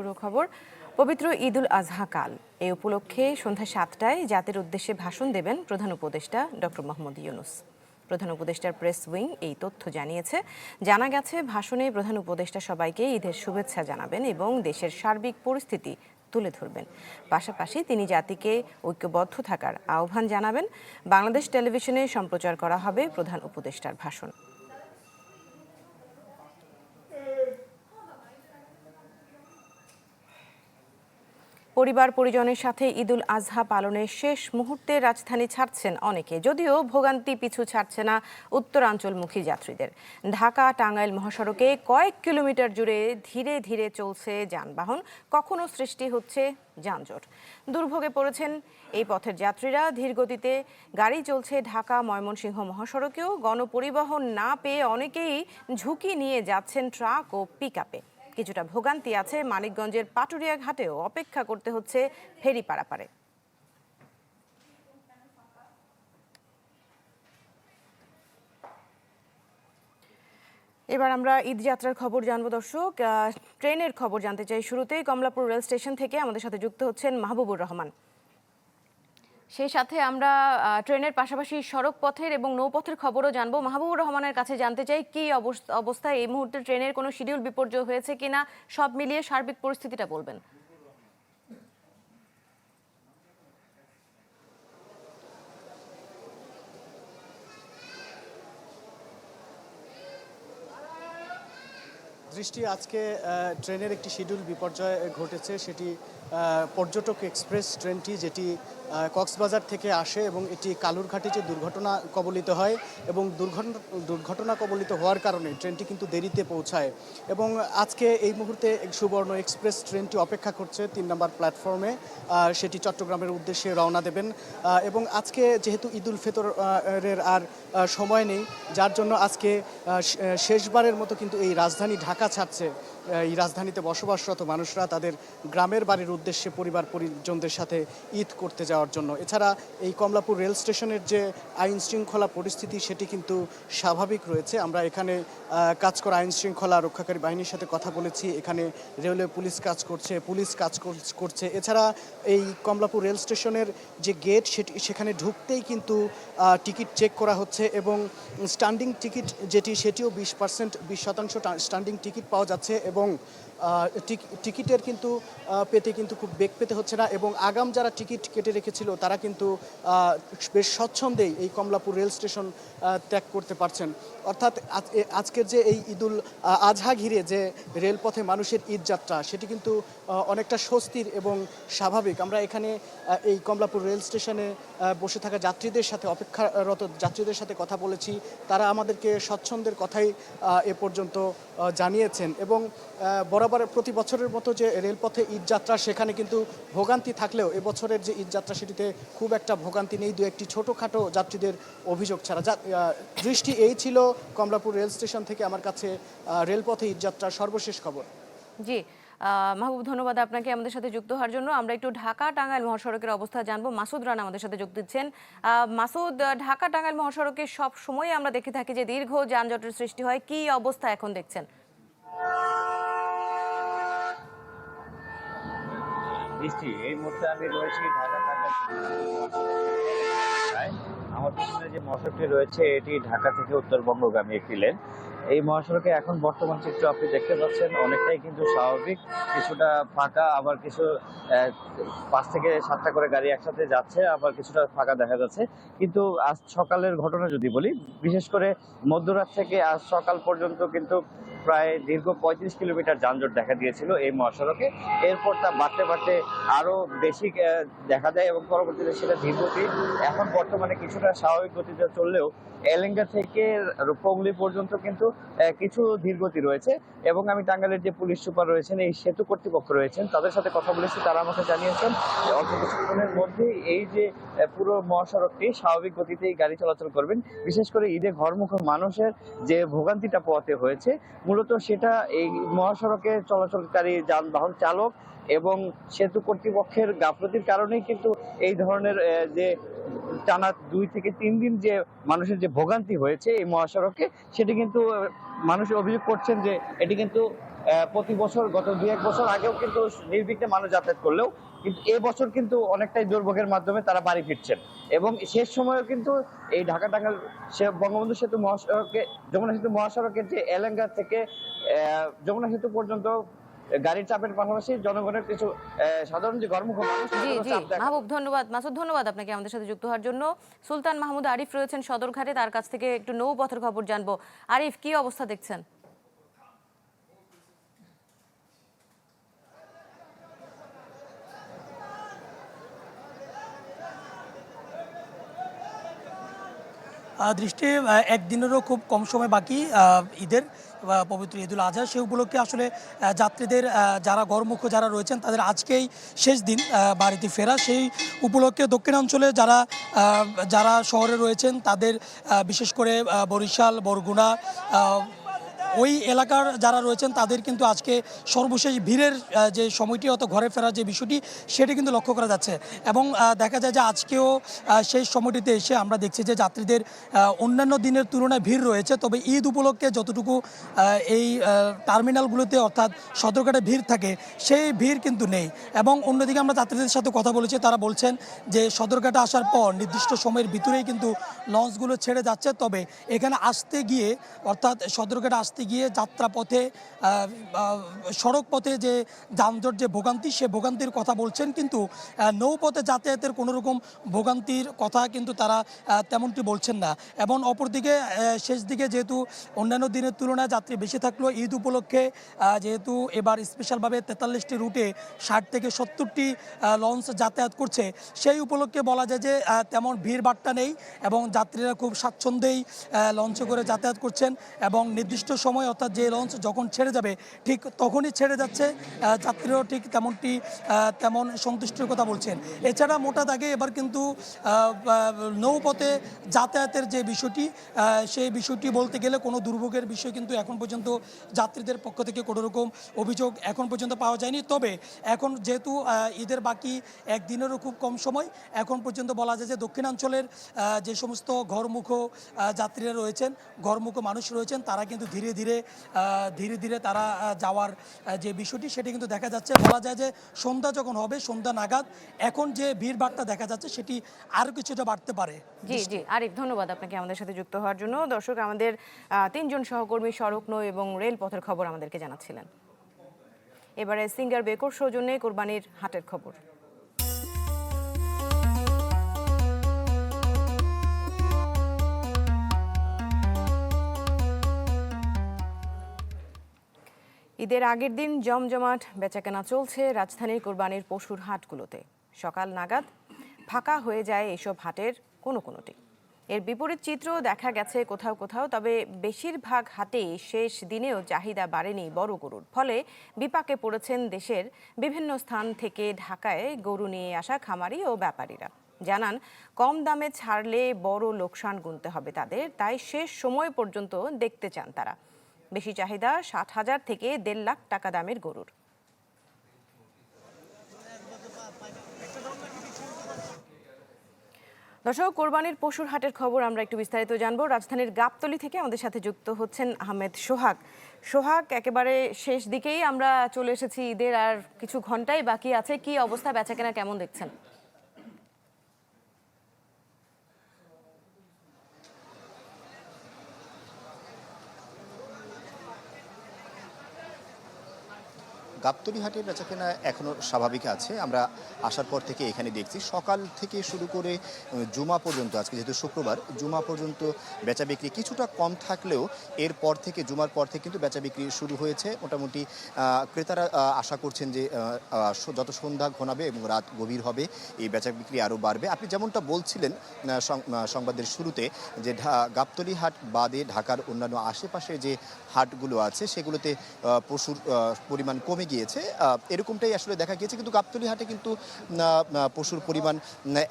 পুরো খবর, পবিত্র ঈদুল আজহা কাল। এই উপলক্ষে সন্ধ্যা সাতটায় জাতির উদ্দেশ্যে ভাষণ দেবেন প্রধান উপদেষ্টা ডক্টর মোহাম্মদ ইউনুস। প্রধান উপদেষ্টার প্রেস উইং এই তথ্য জানিয়েছে। জানা গেছে, ভাষণে প্রধান উপদেষ্টা সবাইকে ঈদের শুভেচ্ছা জানাবেন এবং দেশের সার্বিক পরিস্থিতি তুলে ধরবেন। পাশাপাশি তিনি জাতিকে ঐক্যবদ্ধ থাকার আহ্বান জানাবেন। বাংলাদেশ টেলিভিশনে সম্প্রচার করা হবে প্রধান উপদেষ্টার ভাষণ। পরিবার পরিজনের সাথে ঈদুল আজহা পালনের শেষ মুহূর্তে রাজধানী ছাড়ছেন অনেকে। যদিও ভোগান্তি পিছু ছাড়ছে না উত্তরাঞ্চলমুখী যাত্রীদের। ঢাকা, টাঙ্গাইল মহাসড়কে কয়েক কিলোমিটার জুড়ে ধীরে ধীরে চলছে যানবাহন। কখনো সৃষ্টি হচ্ছে যানজট। দুর্ভোগে পড়েছেন এই পথের যাত্রীরা। ধীরগতিতে গাড়ি চলছে ঢাকা, ময়মনসিংহ মহাসড়কেও। গণপরিবহন না পেয়ে অনেকেই ঝুঁকি নিয়ে যাচ্ছেন ট্রাক ও পিকআপে। কিছুটা ভোগান্তি আছে মানিকগঞ্জের পাটুরিয়া ঘাটেও। অপেক্ষা করতে হচ্ছে ফেরি পারাপারে। এবার আমরা ঈদ যাত্রার খবর জানব, দর্শক। ট্রেনের খবর জানতে চাই শুরুতেই। কমলাপুর রেল স্টেশন থেকে আমাদের সাথে যুক্ত হচ্ছেন মাহবুবুর রহমান। সেই সাথে আমরা ট্রেনের পাশাপাশি সড়ক পথের এবং নৌপথের খবরও জানব। মাহবুবুর রহমানের কাছে জানতে চাই, কি অবস- অবস্থায় এই মুহূর্তে ট্রেনের কোনো শিডিউল বিপর্যয় হয়েছে কিনা? সব মিলিয়ে সার্বিক পরিস্থিতিটা বলবেন। দৃষ্টি, আজকে ট্রেনের একটি শিডিউল বিপর্যয় ঘটেছে। সেটি পর্যটক এক্সপ্রেস ট্রেনটি যেটি কক্সবাজার থেকে আসে এবং এটি কালুরঘাটে যে দুর্ঘটনা কবলিত হয় এবং দুর্ঘটনা দুর্ঘটনা কবলিত হওয়ার কারণে ট্রেনটি কিন্তু দেরিতে পৌঁছায়। এবং আজকে এই মুহূর্তে সুবর্ণ এক্সপ্রেস ট্রেনটি অপেক্ষা করছে তিন নম্বর প্ল্যাটফর্মে সেটি চট্টগ্রামের উদ্দেশ্যে রওনা দেবেন। এবং আজকে যেহেতু ঈদুল ফিতর আহ, এর আর সময় নেই যার জন্য আজকে শেষবারের মতো কিন্তু এই রাজধানী ঢাকা ছাড়ছে। এই রাজধানীতে বসবাসরত মানুষরা তাদের গ্রামের বাড়ির উদ্দেশ্যে পরিবার পরিজনদের সাথে ঈদ করতে যাওয়ার জন্য। এছাড়া এই কমলাপুর রেল স্টেশনের যে আইন শৃঙ্খলা পরিস্থিতি, সেটি কিন্তু স্বাভাবিক রয়েছে। আমরা এখানে কাজ করা আইন শৃঙ্খলা রক্ষাকারী বাহিনীর সাথে কথা বলেছি। এখানে রেলওয়ে পুলিশ কাজ করছে, পুলিশ কাজ কর- করছে। এছাড়া এই কমলাপুর রেল স্টেশনের যে গেট, সেটি, সেখানে ঢুকতেই কিন্তু টিকিট চেক করা হচ্ছে এবং স্ট্যান্ডিং টিকিট যেটি, সেটিও বিশ পার্সেন্ট, বিশ শতাংশ স্ট্যান্ডিং টিকিট পাওয়া যাচ্ছে এবং টিকিটের কিন্তু পেতে কিন্তু খুব বেগ পেতে হচ্ছে না এবং আগাম যারা টিকিট কেটে রেখেছিল তারা কিন্তু বেশ স্বচ্ছন্দেই এই কমলাপুর রেল স্টেশন ত্যাগ করতে পারছেন। অর্থাৎ আজ- আজকের যে এই ঈদুল আজহা ঘিরে যে রেলপথে মানুষের ঈদ যাত্রা সেটি কিন্তু অনেকটা স্বস্তির এবং স্বাভাবিক। আমরা এখানে এই কমলাপুর রেল স্টেশনে বসে থাকা যাত্রীদের সাথে অপেক্ষারত যাত্রীদের সাথে কথা বলেছি। তারা আমাদেরকে স্বচ্ছন্দের কথাই এ পর্যন্ত জানিয়েছেন এবং আহ, বরাবর প্রতি বছরের মতো যে রেলপথে ঈদ যাত্রা, সেখানে কিন্তু ভোগান্তি থাকলেও এবছরের যে ঈদ যাত্রা, সেটিতে খুব একটা ভোগান্তি নেই। দু একটি ছোটোখাটো যাত্রীদের অভিযোগ ছাড়া। দৃষ্টি এই ছিল কমলাপুর রেল স্টেশন থেকে আমার কাছে রেলপথে ঈদ যাত্রার সর্বশেষ খবর। জি মাহবুব, ধন্যবাদ আপনাকে আমাদের সাথে যুক্ত হওয়ার জন্য। আমরা একটু ঢাকা টাঙ্গাইল মহাসড়কের অবস্থা জানব। মাসুদ রানা আমাদের সাথে যোগ দিচ্ছেন মাসুদ ঢাকা টাঙ্গাইল মহাসড়কে সব সময় আমরা দেখে থাকি যে দীর্ঘ যানজটের সৃষ্টি হয়। কি অবস্থা এখন দেখছেন? বৃষ্টি, এই মুহূর্তে আমি রয়েছি ঢাকা আমার পিছনে যে মহাসড়কটি রয়েছে, এটি ঢাকা থেকে উত্তরবঙ্গগামী একটি লেন এই মহাসড়কে এখন বর্তমান চিত্র আপনি দেখতে পাচ্ছেন, অনেকটাই কিন্তু স্বাভাবিক। কিছুটা ফাঁকা, আবার কিছু পাঁচ থেকে সাতটা করে গাড়ি একসাথে যাচ্ছে, আবার কিছুটা ফাঁকা দেখা যাচ্ছে। কিন্তু আজ সকালের ঘটনা যদি বলি, বিশেষ করে মধ্যরাত থেকে আজ সকাল পর্যন্ত কিন্তু প্রায় দীর্ঘ পঁয়ত্রিশ কিলোমিটার যানজট দেখা দিয়েছিল এই মহাসড়কে। এরপর তা বাড়তে বাড়তে আরও বেশি দেখা দেয় এবং পরবর্তীতে সেটা ধীরগতি এখন বর্তমানে কিছুটা স্বাভাবিক গতিতে চললেও এলেঙ্গা থেকে রূপঙ্গলি পর্যন্ত কিন্তু কিছু ধীরগতি রয়েছে এবং আমি টাঙ্গালের যে পুলিশ সুপার রয়েছেন, এই সেতু কর্তৃপক্ষ রয়েছেন, তাদের সাথে কথা বলেছি, তারা আমাকে জানিয়েছেন অল্প কিছুক্ষণের মধ্যে এই যে পুরো মহাসড়কটি স্বাভাবিক গতিতেই গাড়ি চলাচল করবেন। বিশেষ করে ঈদে ঘরমুখ মানুষের যে ভোগান্তিটা পোয়াতে হয়েছে, মূলত সেটা এই মহাসড়কে চলাচলকারী যানবাহন চালক এবং সেতু কর্তৃপক্ষের গাফলতির কারণেই কিন্তু এই ধরনের যে টানা দুই থেকে তিন দিন যে মানুষের যে ভোগান্তি হয়েছে এই মহাসড়কে, সেটি কিন্তু মানুষ অভিযোগ করছেন যে এটি কিন্তু প্রতি বছর, গত দু এক বছর আগেও কিন্তু নির্বিঘ্নে মানুষ যাতায়াত করলেও কিন্তু এবছর কিন্তু অনেকটাই দুর্ভোগের মাধ্যমে তারা বাড়ি ফিরছেন। এবং শেষ সময়েও কিন্তু এই ঢাকা টাঙ্গাইল সে বঙ্গবন্ধু সেতু মহাসড়কে, যমুনা সেতু মহাসড়কের যে এলেঙ্গা থেকে যমুনা সেতু পর্যন্ত গাড়ির চাপের পাশাপাশি জনগণের কিছু সাধারণ যে কর্মক্ষম জি জি। মাহবুব ধন্যবাদ। মাসুদ ধন্যবাদ আপনাকে আমাদের সাথে যুক্ত হওয়ার জন্য। সুলতান মাহমুদ আরিফ রয়েছেন সদরঘাটে তার কাছ থেকে একটু নৌপথের খবর জানব। আরিফ কি অবস্থা দেখছেন? দৃষ্টি একদিনেরও খুব কম সময় বাকি ঈদের পবিত্র ঈদুল আজহা। সে উপলক্ষে আসলে যাত্রীদের যারা গড়মুখ যারা রয়েছেন, তাদের আজকেই শেষ দিন বাড়িতে ফেরা। সেই উপলক্ষে দক্ষিণাঞ্চলে যারা যারা শহরে রয়েছেন, তাদের বিশেষ করে বরিশাল, বরগুনা ওই এলাকার যারা রয়েছেন, তাদের কিন্তু আজকে সর্বশেষ ভিড়ের যে সময়টি অত ঘরে ফেরার যে বিষয়টি, সেটি কিন্তু লক্ষ্য করা যাচ্ছে। এবং দেখা যায় যে আজকেও সেই সময়টিতে এসে আমরা দেখছি যে যাত্রীদের অন্যান্য দিনের তুলনায় ভিড় রয়েছে। তবে ঈদ উপলক্ষে যতটুকু এই টার্মিনালগুলোতে অর্থাৎ সদরঘাটে ভিড় থাকে, সেই ভিড় কিন্তু নেই। এবং অন্যদিকে আমরা যাত্রীদের সাথে কথা বলেছি, তারা বলছেন যে সদরঘাটে আসার পর নির্দিষ্ট সময়ের ভিতরেই কিন্তু লঞ্চগুলো ছেড়ে যাচ্ছে। তবে এখানে আসতে গিয়ে অর্থাৎ সদরঘাটে আসতে গিয়ে যাত্রাপথে সড়ক পথে যে যানজট, যে ভোগান্তি, সে ভোগান্তির কথা বলছেন। কিন্তু নৌপথে যাতায়াতের কোনো রকম ভোগান্তির কথা কিন্তু তারা তেমনটি বলছেন না। এবং অপরদিকে শেষ দিকে যেহেতু অন্যান্য দিনের তুলনায় যাত্রী বেশি থাকলেও ঈদ উপলক্ষে যেহেতু এবার স্পেশালভাবে তেতাল্লিশটি রুটে ষাট থেকে সত্তরটি লঞ্চ যাতায়াত করছে, সেই উপলক্ষে বলা যায় যে তেমন ভিড় বাট্টা নেই এবং যাত্রীরা খুব স্বাচ্ছন্দ্যেই লঞ্চে করে যাতায়াত করছেন এবং নির্দিষ্ট সময় অর্থাৎ যে লঞ্চ যখন ছেড়ে যাবে, ঠিক তখনই ছেড়ে যাচ্ছে। যাত্রীরাও ঠিক তেমনটি তেমন সন্তুষ্টির কথা বলছেন। এছাড়া মোটা দাগে এবার কিন্তু নৌপথে যাতায়াতের যে বিষয়টি সেই বিষয়টি বলতে গেলে কোনো দুর্ভোগের বিষয় কিন্তু এখন পর্যন্ত যাত্রীদের পক্ষ থেকে কোনো রকম অভিযোগ এখন পর্যন্ত পাওয়া যায়নি। তবে এখন যেহেতু ঈদের বাকি একদিনেরও খুব কম সময়, এখন পর্যন্ত বলা যায় যে দক্ষিণাঞ্চলের যে সমস্ত ঘরমুখ যাত্রীরা রয়েছেন, ঘরমুখ মানুষ রয়েছেন, তারা কিন্তু ধীরে ধীরে আহ, ধীরে ধীরে তারা যাওয়ার যে বিষয়টি সেটি কিন্তু দেখা যাচ্ছে। বলা যায় যে সন্ধ্যা যখন হবে সন্ধ্যা নাগাদ এখন যে ভিড় ভাড়টা দেখা যাচ্ছে সেটি আরও কিছুটা বাড়তে পারে। জি জি। আরেক ধন্যবাদ আপনাকে আমাদের সাথে যুক্ত হওয়ার জন্য। দর্শক আমাদের তিনজন সহকর্মী সড়ক নৌ এবং রেলপথের খবর আমাদেরকে জানাচ্ছিলেন। এবারে সিঙ্গার বেকর সৌজন্যে কোরবানির হাটের খবর। ঈদের আগের দিন জমজমাট বেচাকেনা চলছে রাজধানীর কোরবানির পশুর হাটগুলোতে। সকাল নাগাদ ফাঁকা হয়ে যায় এসব হাটের কোনো কোনোটি। এর বিপরীত চিত্র দেখা গেছে কোথাও কোথাও, তবে বেশিরভাগ হাটেই শেষ দিনেও চাহিদা বাড়েনি বড় গরুর। ফলে বিপাকে পড়েছেন দেশের বিভিন্ন স্থান থেকে ঢাকায় গরু নিয়ে আসা খামারি ও ব্যাপারীরা। জানান, কম দামে ছাড়লে বড় লোকসান গুনতে হবে তাদের, তাই শেষ সময় পর্যন্ত দেখতে চান তারা। বেশি চাহিদা ষাট হাজার থেকে দেড় লাখ টাকা দামের গরুর। দর্শক, কোরবানির পশুর হাটের খবর আমরা একটু বিস্তারিত জানব। রাজধানীর গাবতলি থেকে আমাদের সাথে যুক্ত হচ্ছেন আহমেদ সোহাগ। সোহাগ, একেবারে শেষ দিকেই আমরা চলে এসেছি ঈদের আর কিছু ঘন্টাই বাকি আছে। কি অবস্থা, বেচাকেনা কেমন দেখছেন? গাবতলি হাটের বেচাকেনা এখনও স্বাভাবিক আছে। আমরা আসার পর থেকে এখানে দেখছি। সকাল থেকে শুরু করে জুমা পর্যন্ত, আজকে যেহেতু শুক্রবার, জুমা পর্যন্ত বেচা বিক্রি কিছুটা কম থাকলেও এর পর থেকে, জুমার পর থেকে কিন্তু বেচা বিক্রি শুরু হয়েছে। মোটামুটি ক্রেতারা আশা করছেন যে যত সন্ধ্যা ঘনাবে এবং রাত গভীর হবে, এই বেচা বিক্রি আরও বাড়বে। আপনি যেমনটা বলছিলেন সংবাদের শুরুতে যে গাবতলি হাট বাদে ঢাকার অন্যান্য আশেপাশে যে হাটগুলো আছে, সেগুলোতে পশুর পরিমাণ কমে গিয়েছে। এরকমটাই আসলে দেখা গিয়েছে, কিন্তু গাবতলি হাটে কিন্তু পশুর পরিমাণ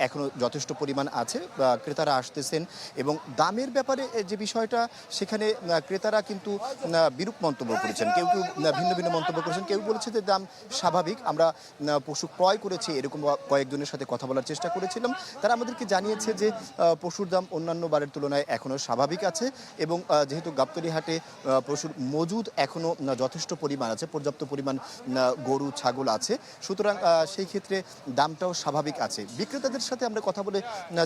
এখনও যথেষ্ট পরিমাণ আছে ক্রেতারা আসতেছেন। এবং দামের ব্যাপারে যে বিষয়টা, সেখানে ক্রেতারা কিন্তু বিরূপ মন্তব্য করেছেন। কেউ কেউ ভিন্ন ভিন্ন মন্তব্য করেছেন। কেউ বলেছে যে দাম স্বাভাবিক, আমরা পশু ক্রয় করেছি, এরকম কয়েকজনের সাথে কথা বলার চেষ্টা করেছিলাম। তারা আমাদেরকে জানিয়েছে যে পশুর দাম অন্যান্য বারের তুলনায় এখনও স্বাভাবিক আছে এবং যেহেতু গাবতলী হাটে পশুর মজুদ এখনও যথেষ্ট পরিমাণ আছে, পর্যাপ্ত পরিমাণ গরু ছাগল আছে। সুতরাং সেই ক্ষেত্রে দামটাও স্বাভাবিক আছে। বিক্রেতাদের সাথে আমরা কথা বলে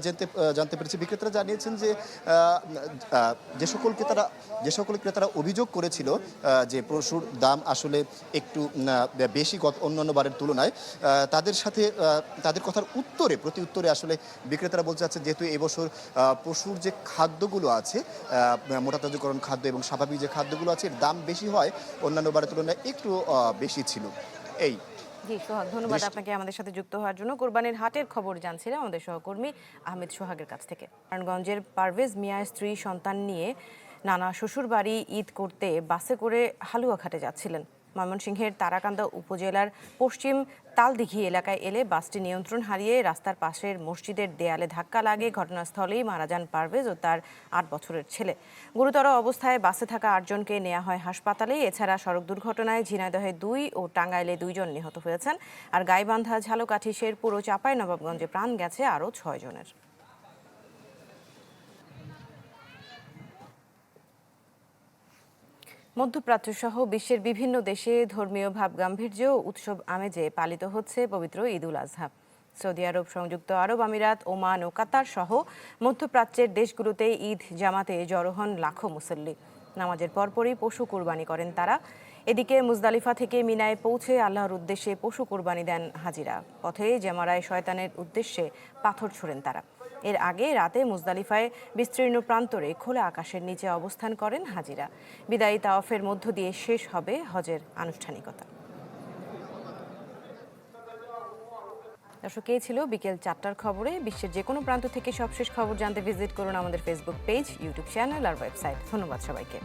জানতে জানতে পেরেছি। বিক্রেতারা জানিয়েছেন যে যে সকল ক্রেতারা যে সকল ক্রেতারা অভিযোগ করেছিল যে পশুর দাম আসলে একটু বেশি গত অন্যান্য বারের তুলনায় তাদের সাথে তাদের কথার উত্তরে প্রতি উত্তরে আসলে বিক্রেতারা বলতে চাচ্ছে যেহেতু এবছর পশুর যে খাদ্যগুলো আছে আহ, মোটা তাজকরণ খাদ্য এবং স্বাভাবিক যে খাদ্যগুলো আছে দাম বেশি হয় অন্যান্য বারের তুলনায় একটু আহ, বেশি ছিল। এই। জি সোহাগ ধন্যবাদ আপনাকে আমাদের সাথে যুক্ত হওয়ার জন্য। কোরবানির হাটের খবর জানছিলেন আমাদের সহকর্মী আহমেদ সোহাগের কাছ থেকে। নারায়ণগঞ্জের পারভেজ মিয়ার স্ত্রী সন্তান নিয়ে নানা শ্বশুরবাড়ি ঈদ করতে বাসে করে হালুয়াঘাটে যাচ্ছিলেন। ময়মনসিংহের তারাকান্দা উপজেলার পশ্চিম তালদিঘি এলাকায় এলে বাসটি নিয়ন্ত্রণ হারিয়ে রাস্তার পাশের মসজিদের দেয়ালে ধাক্কা লাগে। ঘটনাস্থলেই মারা যান পারভেজ ও তার আট বছরের ছেলে। গুরুতর অবস্থায় বাসে থাকা আটজনকে নেওয়া হয় হাসপাতালে। এছাড়া সড়ক দুর্ঘটনায় ঝিনাইদহে দুই ও টাঙ্গাইলে দুইজন নিহত হয়েছেন। আর গাইবান্ধা, ঝালকাঠি, শেরপুর ও চাপাই নবাবগঞ্জে প্রাণ গেছে আরও ছয় জনের মধ্যপ্রাচ্য সহ বিশ্বের বিভিন্ন দেশে ধর্মীয় ভাব গাম্ভীর্য উৎসব আমেজে পালিত হচ্ছে পবিত্র ঈদ উল আজহা। সৌদি আরব, সংযুক্ত আরব আমিরাত, ওমান ও কাতার সহ মধ্যপ্রাচ্যের দেশগুলোতে ঈদ জামাতে জড়ো হন লাখো মুসল্লি। নামাজের পরপরই পশু কুরবানি করেন তারা। এদিকে মুজদালিফা থেকে মিনায় পৌঁছে আল্লাহর উদ্দেশ্যে পশু কুরবানি দেন হাজিরা। পথে জেমারায় শয়তানের উদ্দেশ্যে পাথর ছোড়েন তারা। এর আগে রাতে মুজদালিফায় বিস্তীর্ণ প্রান্তরে খোলা আকাশের নিচে অবস্থান করেন হাজিরা। বিদায়ী তাওয়াফের মধ্য দিয়ে শেষ হবে হজের আনুষ্ঠানিকতা। দর্শক, এই ছিল বিকেল চারটার খবরে। বিশ্বের যে কোনো প্রান্ত থেকে সবশেষ খবর জানতে ভিজিট করুন আমাদের ফেসবুক পেজ ইউটিউব চ্যানেল আর ওয়েবসাইট ধন্যবাদ সবাইকে।